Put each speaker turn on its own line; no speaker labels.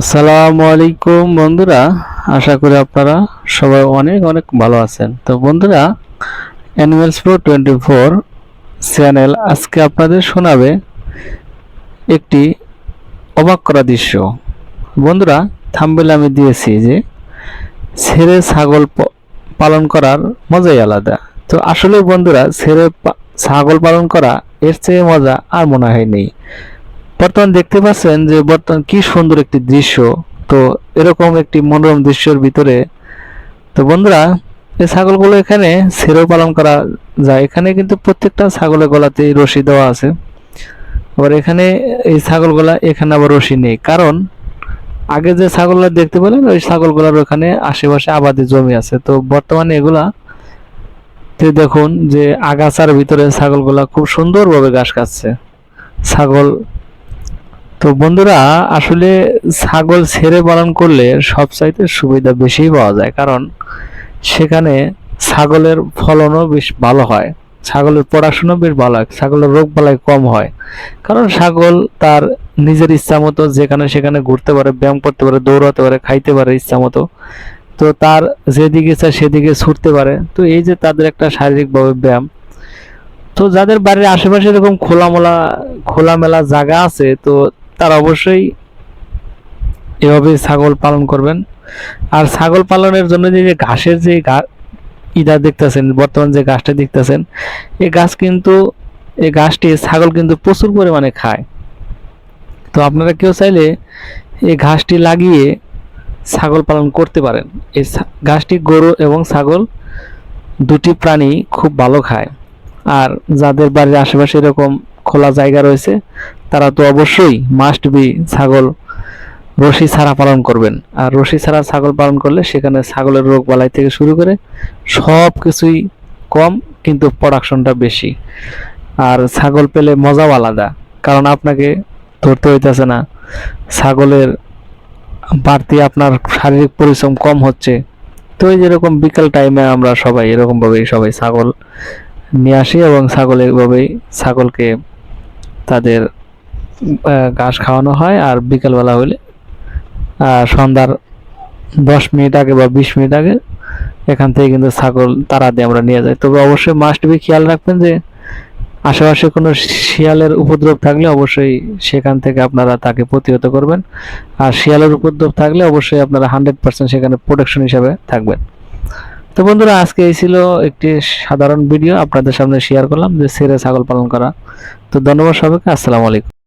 আসসালামু আলাইকুম বন্ধুরা, আশা করি আপনারা সবাই অনেক অনেক ভালো আছেন। তো বন্ধুরা animals four twenty four channel আজকে আপনাদের শোনাবে একটি অবাক করা দৃশ্য। বন্ধুরা থাম্বেল আমি দিয়েছি যে, ছেড়ে ছাগল পালন করার মজাই আলাদা। তো আসলে বন্ধুরা, ছেড়ে ছাগল পালন করা এর চেয়ে মজা আর মনে হয় নেই। বর্তমান দেখতে পাচ্ছেন যে বর্তমান কি সুন্দর একটি দৃশ্য। তো এরকম একটি মনোরম দৃশ্যের ভিতরে, তো বন্ধুরা, এই ছাগলগুলো এখানে ছেড়েও পালন করা যায়। এখানে কিন্তু প্রত্যেকটা ছাগলের গলাতে রশি দেওয়া আছে। আবার এখানে এই ছাগলগুলা এখানে আবার রশি নেই। কারণ আগে যে ছাগলগুলো দেখতে পেলেন, ওই ছাগলগুলোর ওখানে আশেপাশে আবাদি জমি আছে। তো বর্তমানে এগুলা দেখুন যে আগাছার ভিতরে ছাগলগুলা খুব সুন্দরভাবে ঘাস খাচ্ছে। ছাগল তো বন্ধুরা, আসলে ছাগল ছেড়ে পালন করলে সবচাইতে সুবিধা বেশি পাওয়া যায়। কারণ সেখানে ছাগলের ফলনও বেশ ভালো হয়, ছাগলের পড়াশোনা বেশ ভালো হয়, ছাগলের রোগ বালাই কম হয়। কারণ ছাগল তার নিজের ইচ্ছা মতো যেখানে সেখানে ঘুরতে পারে, ব্যায়াম করতে পারে, দৌড়াতে পারে, খাইতে পারে ইচ্ছা মতো। তো তার যেদিকে ইচ্ছা সেদিকে ছুটতে পারে। তো এই যে তাদের একটা শারীরিকভাবে ব্যায়াম। তো যাদের বাড়ির আশেপাশে এরকম খোলামেলা খোলামেলা জায়গা আছে, তো তারা অবশ্যই এভাবে ছাগল পালন করবেন। আর ছাগল পালনের জন্য যে ঘাসের যে ইদা দেখতেছেন, বর্তমান যে গাছটা দেখতেছেন এই গাছ কিন্তু এই গাছটি ছাগল কিন্তু প্রচুর পরিমাণে খায়। তো আপনারা কেউ চাইলে এই ঘাসটি লাগিয়ে ছাগল পালন করতে পারেন। এই ঘাসটি গরু এবং ছাগল দুটি প্রাণী খুব ভালো খায়। আর যাদের বাড়ির আশেপাশে এরকম খোলা জায়গা রয়েছে তারা তো অবশ্যই মাস্ট বি ছাগল, রশি ছাড়া পালন করবেন। আর রশি ছাড়া ছাগল পালন করলে সেখানে ছাগলের রোগ বালাই থেকে শুরু করে সব কিছুই কম, কিন্তু প্রোডাকশনটা বেশি। আর ছাগল পেলে মজাও আলাদা, কারণ আপনাকে ধরতে হইতেছে না, ছাগলের বাড়তি আপনার শারীরিক পরিশ্রম কম হচ্ছে। তো এই যেরকম বিকাল টাইমে আমরা সবাই এরকমভাবেই সবাই ছাগল নিয়ে আসি এবং ছাগল এভাবেই ছাগলকে তাদের ঘাস খাওয়ানো হয় আর বিকালবেলা আহ, সন্ধ্যার দশ মিনিট আগে বা বিশ মিনিট আগে এখান থেকে কিন্তু ছাগল তারা দিয়ে আমরা নিয়ে যাই। তবে অবশ্যই মাস্ট বি খেয়াল রাখবেন যে আশেপাশে কোনো শিয়ালের উপদ্রব থাকলে অবশ্যই সেখান থেকে আপনারা তাকে প্রতিহত করবেন। আর শিয়ালের উপদ্রব থাকলে অবশ্যই আপনারা হান্ড্রেড পার্সেন্ট সেখানে প্রোটেকশন হিসাবে থাকবেন। তো বন্ধুরা আজকে এই ছিল একটি সাধারণ ভিডিও আপনাদের সামনে শেয়ার করলাম যে সেরে ছাগল পালন করা। তো ধন্যবাদ সবাইকে আসসালামু আলাইকুম।